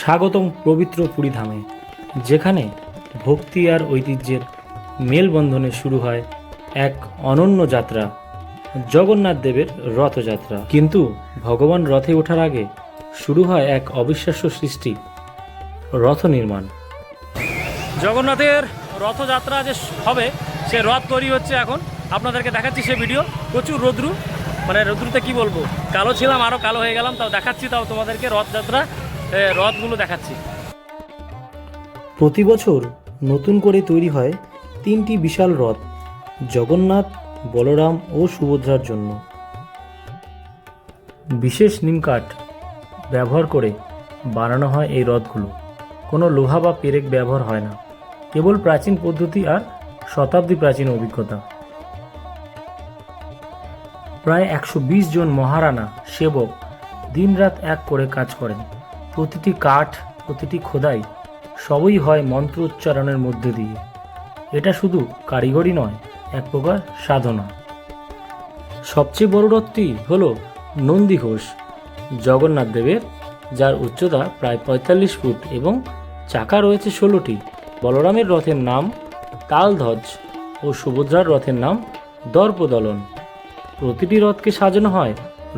স্বাগতম পবিত্র পুরীধামে, যেখানে ভক্তি আর ঐতিহ্যের মেলবন্ধনে শুরু হয় এক অনন্য যাত্রা, জগন্নাথ দেবের রথযাত্রা। কিন্তু ভগবান রথে ওঠার আগে শুরু হয় এক অবিশ্বাস্য সৃষ্টি, রথ নির্মাণ। জগন্নাথের রথযাত্রা যে হবে, সে রথ তৈরি হচ্ছে এখন। আপনাদেরকে দেখাচ্ছি সে ভিডিও। প্রচুর রোদ্রু। মানে রোদ্রুতে কি বলব? কালো ছিলাম আরও কালো হয়ে গেলাম, তাও দেখাচ্ছি তাও তোমাদেরকে রথযাত্রা। রথগুলো দেখাচ্ছি। প্রতি বছর নতুন করে তৈরি হয় তিনটি বিশাল রথ, জগন্নাথ, বলরাম ও সুভদ্রার জন্য। বিশেষ নিমকাঠ ব্যবহার করে বানানো হয় এই রথগুলো। কোনো লোহা বা পেরেক ব্যবহার হয় না। কেবল প্রাচীন পদ্ধতি আর শতাব্দী প্রাচীন অভিজ্ঞতা। প্রায় একশো বিশ জন মহারানা, সেবক দিনরাত এক করে কাজ করেন। প্রতিটি কাঠ, প্রতিটি খোদাই সবই হয় মন্ত্র উচ্চারণের মধ্যে দিয়ে। এটা শুধু কারিগরি নয়, এক প্রকার সাধনা। সবচেয়ে বড় রথটি হল নন্দী ঘোষ, জগন্নাথ দেবের, যার উচ্চতা প্রায় পঁয়তাল্লিশ ফুট এবং চাকা রয়েছে ষোলোটি। বলরামের রথের নাম তালধ্বজ ও সুভদ্রার রথের নাম দর্পদলন। প্রতিটি রথকে সাজানো হয়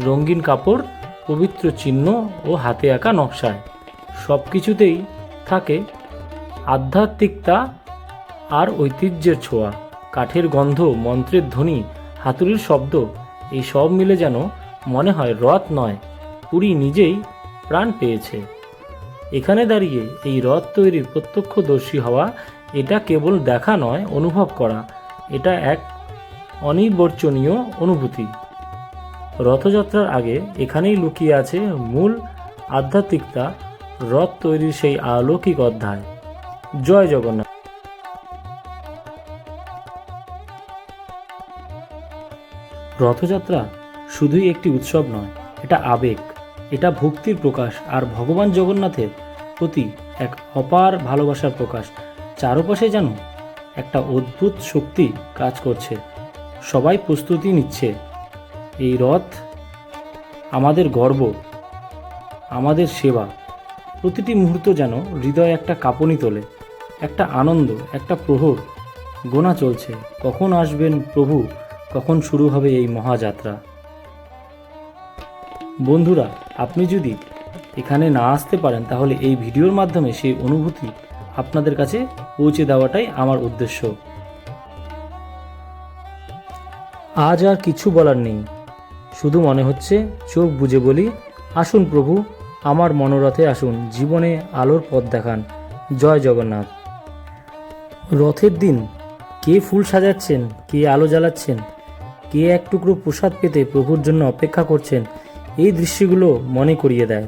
রঙিন কাপড় পবিত্র চিহ্ন ও হাতে আঁকা নকশায়। সব কিছুতেই থাকে আধ্যাত্মিকতা আর ঐতিহ্যের ছোঁয়া। কাঠের গন্ধ, মন্ত্রের ধ্বনি, হাতুড়ির শব্দ, এই সব মিলে যেন মনে হয় রথ নয়, পুরী নিজেই প্রাণ পেয়েছে। এখানে দাঁড়িয়ে এই রথ তৈরির প্রত্যক্ষদর্শী হওয়া, এটা কেবল দেখা নয়, অনুভব করা। এটা এক অনির্বচনীয় অনুভূতি। রথযাত্রার আগে এখানেই লুকিয়ে আছে মূল আধ্যাত্মিকতা, রথ তৈরির সেই অলৌকিক অধ্যায়। জয় জগন্নাথ। রথযাত্রা শুধুই একটি উৎসব নয়, এটা আবেগ, এটা ভক্তির প্রকাশ আর ভগবান জগন্নাথের প্রতি এক অপার ভালোবাসার প্রকাশ। চারপাশে যেন একটা অদ্ভুত শক্তি কাজ করছে, সবাই প্রস্তুতি নিচ্ছে। এই রথ আমাদের গর্ব, আমাদের সেবা। প্রতিটি মুহূর্ত যেন হৃদয় একটা কাঁপনি তোলে, একটা আনন্দ, একটা প্রহর গোনা চলছে। কখন আসবেন প্রভু, কখন শুরু হবে এই মহাযাত্রা? বন্ধুরা, আপনি যদি এখানে না আসতে পারেন, তাহলে এই ভিডিওর মাধ্যমে সেই অনুভূতি আপনাদের কাছে পৌঁছে দেওয়াটাই আমার উদ্দেশ্য। আজ আর কিছু বলার নেই। শুধু মনে হচ্ছে চোখ বুজে বলি, আসুন প্রভু, আমার মনোরথে আসুন, জীবনে আলোর পথ দেখান। জয় জগন্নাথ। রথের দিন কে ফুল সাজাচ্ছেন, কে আলো জ্বালাচ্ছেন, কে এক টুকরো প্রসাদ পেতে প্রভুর জন্য অপেক্ষা করছেন, এই দৃশ্যগুলো মনে করিয়ে দেয়।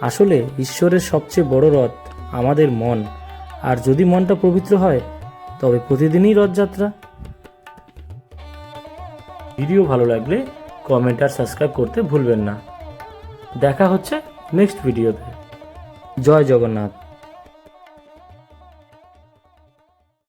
আসলে ঈশ্বরের সবচেয়ে বড় রথ আমাদের মন। আর যদি মনটা পবিত্র হয়, তবে প্রতিদিনই রথযাত্রা। ভিডিও ভালো লাগলে কমেন্ট আর সাবস্ক্রাইব করতে ভুলবেন না। দেখা হচ্ছে নেক্সট ভিডিওতে জয় জগন্নাথ।